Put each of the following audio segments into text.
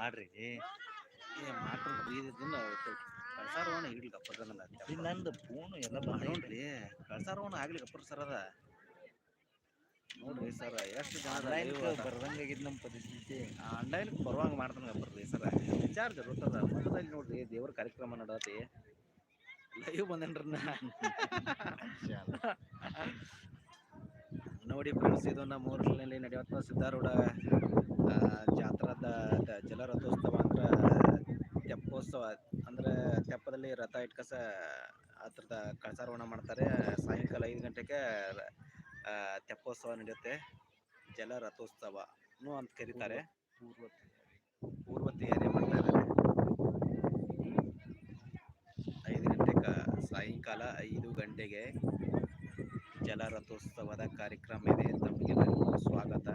ಮಾಡ್ರಿ. ಏ ಮಾತ್ರ ಬೀದಿದ್ದನ್ನ ಕಳ್ಸಾರೋಣ ಇಡ್ಲಿ ಗಪ್ಪದ ಇದು ನಂದು ಫೋನ್ ಎಲ್ಲ ನೋಡ್ರಿ ಕಳ್ಸಾರೋಣ ಆಗ್ಲಿ ಗಪ್ಪರ್ ಸರ್ ಅದ. ನೋಡ್ರಿ ಸರ್ ಎಷ್ಟು ಜನ ಆನ್ಲೈನ್ ಬರ್ದಂಗಾಗಿದ್ ನಮ್ಮ ಪರಿಸ್ಥಿತಿ. ಆನ್ಲೈನ್ ಬರುವಂಗ ಮಾಡ್ತಾನ ಗಪ್ಪರ್ರಿ ಸರ್. ರಿಚಾರ್ಜ್ ಇರುತ್ತದ ಮಠದಲ್ಲಿ ನೋಡ್ರಿ ದೇವ್ರ ಕಾರ್ಯಕ್ರಮ ನಡತಿ ಲೈವ್ ಬಂದೇನ್ರಿ ನಾ ನೋಡಿ ಫ್ರೆಂಡ್ಸ್, ಇದು ನಮ್ಮ ಊರಿನಲ್ಲಿ ನಡೆಯುವಂಥ ಸಿದ್ಧಾರೂಢ ಜಾತ್ರಾದ ಜಲರಥೋತ್ಸವ ಅಂದ್ರೆ ತೆಪ್ಪೋತ್ಸವ, ಅಂದ್ರೆ ತೆಪ್ಪದಲ್ಲಿ ರಥ ಇಟ್ಕಸ ಅದ್ರದ ಕಳಸಾರೋಹಣ ಮಾಡ್ತಾರೆ. ಸಾಯಂಕಾಲ ಐದು ಗಂಟೆಗೆ ತೆಪ್ಪೋತ್ಸವ ನಡೆಯುತ್ತೆ. ಜಲರಥೋತ್ಸವನು ಅಂತ ಕರೀತಾರೆ. ಪೂರ್ವ ತಯಾರಿ ಮಾಡ್ತಾ ಇದ್ದಾರೆ ಐದು ಗಂಟೆಗೆ ಸಾಯಂಕಾಲ ಐದು ಗಂಟೆಗೆ ಜಲರಥೋತ್ಸವದ ಕಾರ್ಯಕ್ರಮ ಇದೆ. ತಮಗೆಲ್ಲರಿಗೂ ಸ್ವಾಗತ.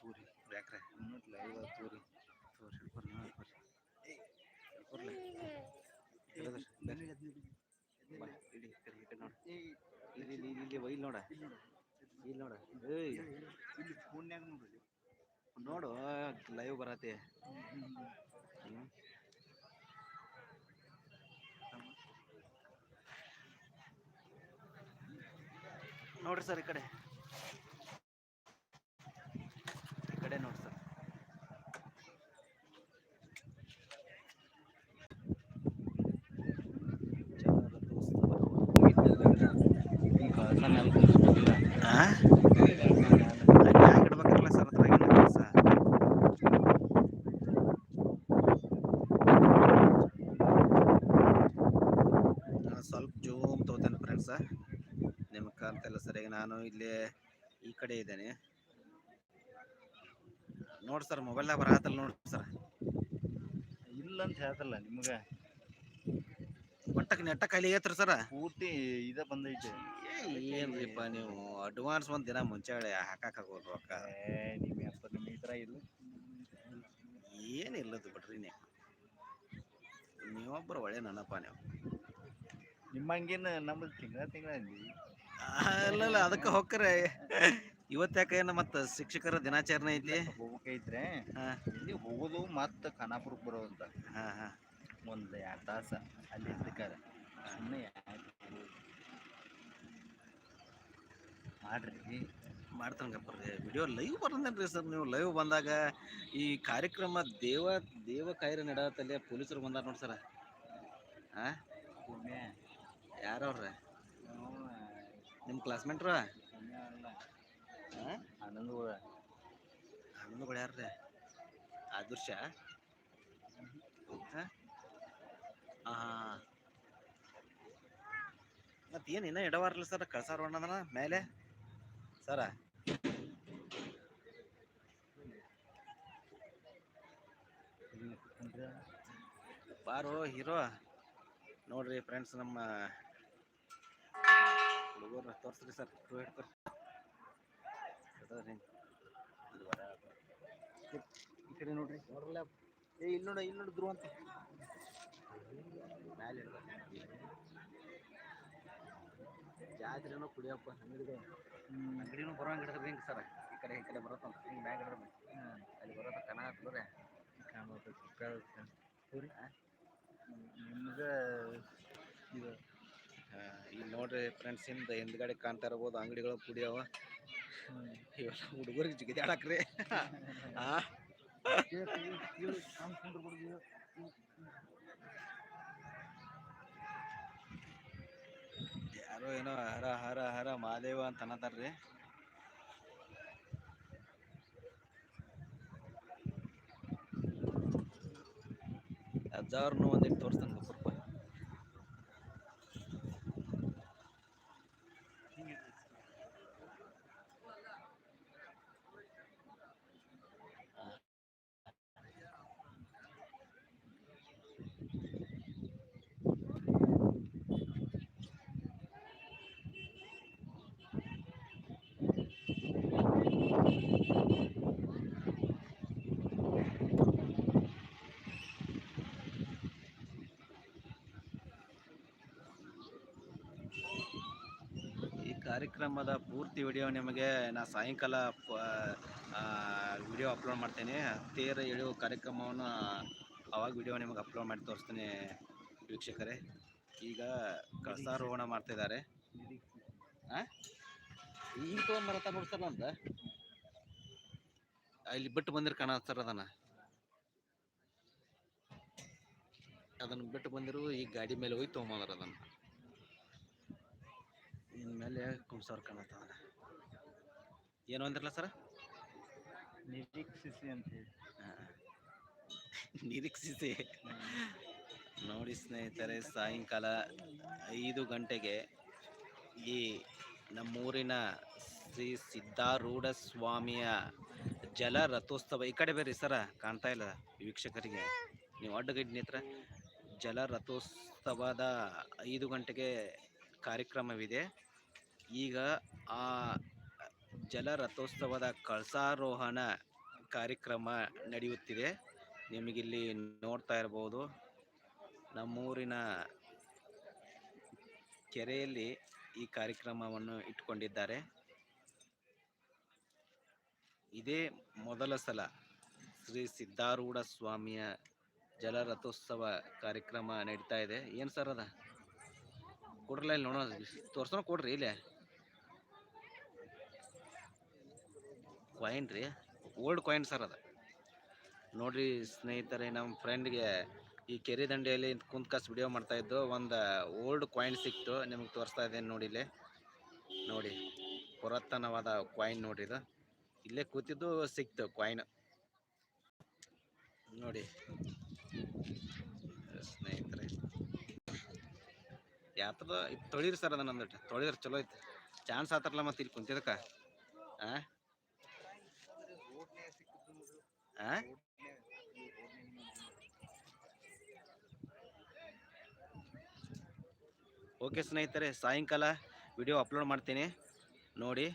ತೂರಿ. ಯಾಕ್ರೆ? ತೂರಿ. ಇಲ್ಲಿ ಇಲ್ಲಿ ನೋಡಿ. ಇಲ್ಲಿ ನೋಡ ನೋಡು ಲೈವ್ ಬರತ್ತೆ. ನೋಡ್ರಿ ಸರ್ ಈ ಕಡೆ. ಈ ಕಡೆ ನೋಡಿ ಸರ್. ಸ್ವಲ್ಪ ಜೂಮ್ ತಗೋತೇನೆ ಫ್ರೆಂಡ್ಸ ನಿಮ್ಗೆ ಸರ್ ಸರಿಯಾಗಿ ನಾನು ಇಲ್ಲಿ ಈ ಕಡೆ ಇದ್ದೇನೆ. ನೋಡಿ ಸರ್ ಮೊಬೈಲ್ದಾಗ ಬರಾತಲ್ಲ ನೋಡಿ ಸರ್. ಇಲ್ಲ ಅಂತ ಹೇಳ್ತಲ್ಲ ನಿಮ್ಗೆ. ಒಟ್ಟಕ್ಕೆ ನೆಟ್ಟ ಕೈಲಿ ಐತ್ರಿ ಸರ್. ಪೂರ್ತಿ ಇದ ಬಂದೈತೆ. ಏನ್ರಿಪ್ಪ ನೀವು ಅಡ್ವಾನ್ಸ್ ಒಂದು ದಿನ ಮುಂಚೆ ಹೇಳಿ ಆಗೋದು ರೊಕ್ಕ. ಏ ನಿಮ್ಮ ಈ ಥರ ಇಲ್ಲ. ಏನಿಲ್ಲದು ಬಿಡ್ರಿ ನೀವು. ನೀವೊಬ್ಬರು ಒಳ್ಳೆ ನನಪ್ಪ ನೀವು. ನಿಮ್ಮಂಗೇನ ನಮ್ಮದು ತಿಂಗಳ ತಿಂಗಳ ಅಲ್ಲಲ್ಲ ಅದಕ್ಕೆ ಹೊಕ್ಕರೆ. ಇವತ್ತ್ಯಾಕೆ ಏನು ಮತ್ತೆ ಶಿಕ್ಷಕರ ದಿನಾಚರಣೆ ಐತಿ ಹೋಗ್ಬೇಕೈತ್ರೆ ಹಾಂ. ಇಲ್ಲಿ ಹೋಗೋದು ಮತ್ತೆ ಖಾನಾಪುರಕ್ಕೆ ಬರೋದಂತ ಹಾಂ ಹಾಂ. ಒಂದು ಎರಡು ತಾಸ ಅಲ್ಲಿ ಇದ್ದಕ್ಕಾರ ಸುಮ್ಮನೆ ಮಾಡ್ರಿ. ಮಾಡ್ತಾನೆ ವಿಡಿಯೋ ಲೈವ್ ಬರ್ತೇನ್ರಿ ಸರ್ ನೀವು? ಲೈವ್ ಬಂದಾಗ ಈ ಕಾರ್ಯಕ್ರಮ ದೇವ ದೇವ ಕಾಯಿರೆ ನಡೆಯತ್ತಲ್ಲೇ ಪೊಲೀಸರು ಬಂದಾರ ನೋಡಿ ಸರ್. ಹಾಂ? ಯಾರವ್ರೆ? ನಿಮ್ಮ ಕ್ಲಾಸ್ಮೇಟ್ರ ಪುಣ್ಯ ಅಲ್ಲ ಹಾ ಆನಂದಗಳ ಹಣ್ಣುಗಳು ಯಾರ್ರಿ? ಆದರ್ಶ? ಹಾ ಹಾ ಮತ್ತೆ ಏನು ಇನ್ನೂ ಇಡವಾರಲ್ಲ ಸರ್ ಕಳ್ಸಾರ ಮೇಲೆ? ಸರ. ಬಾರೋ ಹೀರೋ. ನೋಡ್ರಿ ಫ್ರೆಂಡ್ಸ್ ನಮ್ಮ ಹುಡುಗರು ತೋರಿಸ್ರಿ ಸರ್ ಟೂ ಬರ ಈ ಕಡೆ ನೋಡ್ರಿ. ನೋಡ್ರಲ್ಲ ಏ ಇಲ್ಲಿ ನೋಡ ಇಲ್ಲಿ ನೋಡಿದ್ರು ಅಂತ. ಮ್ಯಾಲೆ. ಜಾತ್ರೆನೂ ಕುಡಿಯಪ್ಪ ಅಂಗಡಿಗೆ ಅಂಗಡಿನೂ ಬರೋ ಹಂಗೆ ಹಿಡಿದ್ರಿ ಹಿಂಗೆ ಸರ್? ಈ ಕಡೆ ಈ ಕಡೆ ಬರತ್ತಂತ ಹಿಂಗೆ ಮ್ಯಾಗ ಹಿಡಿದ್ರಿ ಅಲ್ಲಿ ಬರತ್ತ ಕಣ ಹತ್ತಿದ್ರೆ ನಿಮ್ಗೆ ಇದು ನೋಡ್ರಿ ಫ್ರೆಂಡ್ಸ್ ಇಂದ ಹಿಂದ್ಗಡೆ ಕಾಣ್ತಾ ಇರ್ಬೋದು ಅಂಗಡಿಗಳು ಕುಡಿಯವ ಇವೆಲ್ಲ ಹುಡುಗರಿಗೆ ಜಿಗಿದಾಡಕ್ರಿ. ಯಾರೋ ಏನೋ ಹರ ಹರ ಹರ ಮಹಾದೇವ ಅಂತ ಅನ್ನತಾರ್ರಿ. ಅಜ್ಜಾವ್ರನ್ನೂ ಒಂದಿಟ್ಟು ತೋರಿಸ್ತಾನೆ ಗೊಬ್ಬರಪ್ಪ ಕಾರ್ಯಕ್ರಮದ ಪೂರ್ತಿ ವಿಡಿಯೋ ನಿಮಗೆ ನಾ ಸಾಯಂಕಾಲ ವಿಡಿಯೋ ಅಪ್ಲೋಡ್ ಮಾಡ್ತೇನೆ. ತೇರ ಎಳೆಯುವ ಕಾರ್ಯಕ್ರಮವನ್ನು ಅವಾಗ ವಿಡಿಯೋ ನಿಮಗೆ ಅಪ್ಲೋಡ್ ಮಾಡಿ ತೋರಿಸ್ತೀನಿ ವೀಕ್ಷಕರೇ. ಈಗ ಕಳಸಾರೋಹಣ ಮಾಡ್ತಿದ್ದಾರೆ. ಈಗ ತೊಗೊಂಬರತ್ತ ಬಿಡ್ತಾರ ಅಂತ ಇಲ್ಲಿ ಬಿಟ್ಟು ಬಂದಿರ ಕಣ ಸರ್ ಅದನ್ನ. ಅದನ್ನ ಬಿಟ್ಟು ಬಂದಿರು, ಈ ಗಾಡಿ ಮೇಲೆ ಹೋಗಿ ತೊಗೊಂಬಂದ್ರ ಅದನ್ನ. ಕುಂಸವ್ರ ಕಾಣತ್ತವ ಏನು ಅಂದ್ರಲ್ಲ ಸರ್ ನಿರೀಕ್ಷಿಸಿ ಅಂತ ಹೇಳಿ. ನಿರೀಕ್ಷಿಸಿ. ನೋಡಿ ಸ್ನೇಹಿತರೆ ಸಾಯಂಕಾಲ ಐದು ಗಂಟೆಗೆ ಈ ನಮ್ಮೂರಿನ ಶ್ರೀ ಸಿದ್ಧಾರೂಢ ಸ್ವಾಮಿಯ ಜಲ ರಥೋತ್ಸವ ಈ ಕಡೆ ಬೇರೆ ಸರ ಕಾಣ್ತಾ ಇಲ್ಲ ವೀಕ್ಷಕರಿಗೆ. ನೀವು ಅಡ್ಡಗಡ್ಡಿ ಹತ್ರ ಜಲ ರಥೋತ್ಸವದ ಐದು ಗಂಟೆಗೆ ಕಾರ್ಯಕ್ರಮವಿದೆ. ಈಗ ಆ ಜಲ ರಥೋತ್ಸವದ ಕಳಸಾರೋಹಣ ಕಾರ್ಯಕ್ರಮ ನಡೆಯುತ್ತಿದೆ. ನಿಮಗಿಲ್ಲಿ ನೋಡ್ತಾ ಇರ್ಬೋದು. ನಮ್ಮೂರಿನ ಕೆರೆಯಲ್ಲಿ ಈ ಕಾರ್ಯಕ್ರಮವನ್ನು ಇಟ್ಕೊಂಡಿದ್ದಾರೆ ಇದೇ ಮೊದಲ ಸಲ ಶ್ರೀ ಸಿದ್ಧಾರೂಢ ಸ್ವಾಮಿಯ ಜಲ ರಥೋತ್ಸವ ಕಾರ್ಯಕ್ರಮ ನಡೀತಾ ಇದೆ. ಏನು ಸರ್ ಅದ? ಕೊಡ್ರಲ್ಲ ಇಲ್ಲಿ ನೋಡೋಣ. ತೋರ್ಸೋಣ ಕೊಡ್ರಿ ಇಲ್ಲೇ. ಕಾಯಿನ್ ರೀ ಓಲ್ಡ್ ಕಾಯಿನ್ ಸರ್ ಅದು. ನೋಡಿರಿ ಸ್ನೇಹಿತರೆ ನಮ್ಮ ಫ್ರೆಂಡ್ಗೆ ಈ ಕೆರೆ ದಂಡೆಯಲ್ಲಿ ಕುಂತ್ ಕಸ್ ವಿಡಿಯೋ ಮಾಡ್ತಾ ಇದ್ದು ಒಂದು ಓಲ್ಡ್ ಕಾಯಿನ್ ಸಿಕ್ತು. ನಿಮಗೆ ತೋರಿಸ್ತಾ ಇದ್ದೇನೆ ನೋಡಿ ಇಲ್ಲಿ. ನೋಡಿ, ಪುರಾತನವಾದ ಕಾಯಿನ್ ನೋಡ್ರಿ ಇದು. ಇಲ್ಲೇ ಕೂತಿದ್ದು ಸಿಕ್ತು ಕಾಯಿನ್ ನೋಡಿ. ಸ್ನೇಹಿತರೆ. ಯಾತ್ರದ, ಇದು ತೊಳಿರಿ ಸರ್ ಅದನ್ನ ಅಂದ್ಬಿಟ್ಟು ತೊಳಿದ್ರೆ ಚಲೋ ಐತೆ. ಚಾನ್ಸ್ ಆತರಲ್ಲ ಮತ್ತೆ ಇಲ್ಲಿ ಕುಂತಿದ್ದಕ್ಕೆ. ಆ? ಓಕೆ ಸ್ನೇಹಿತರೆ ಸಾಯಂಕಾಲ ವಿಡಿಯೋ ಅಪ್ಲೋಡ್ ಮಾಡ್ತೀನಿ. ನೋಡಿ.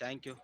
Thank you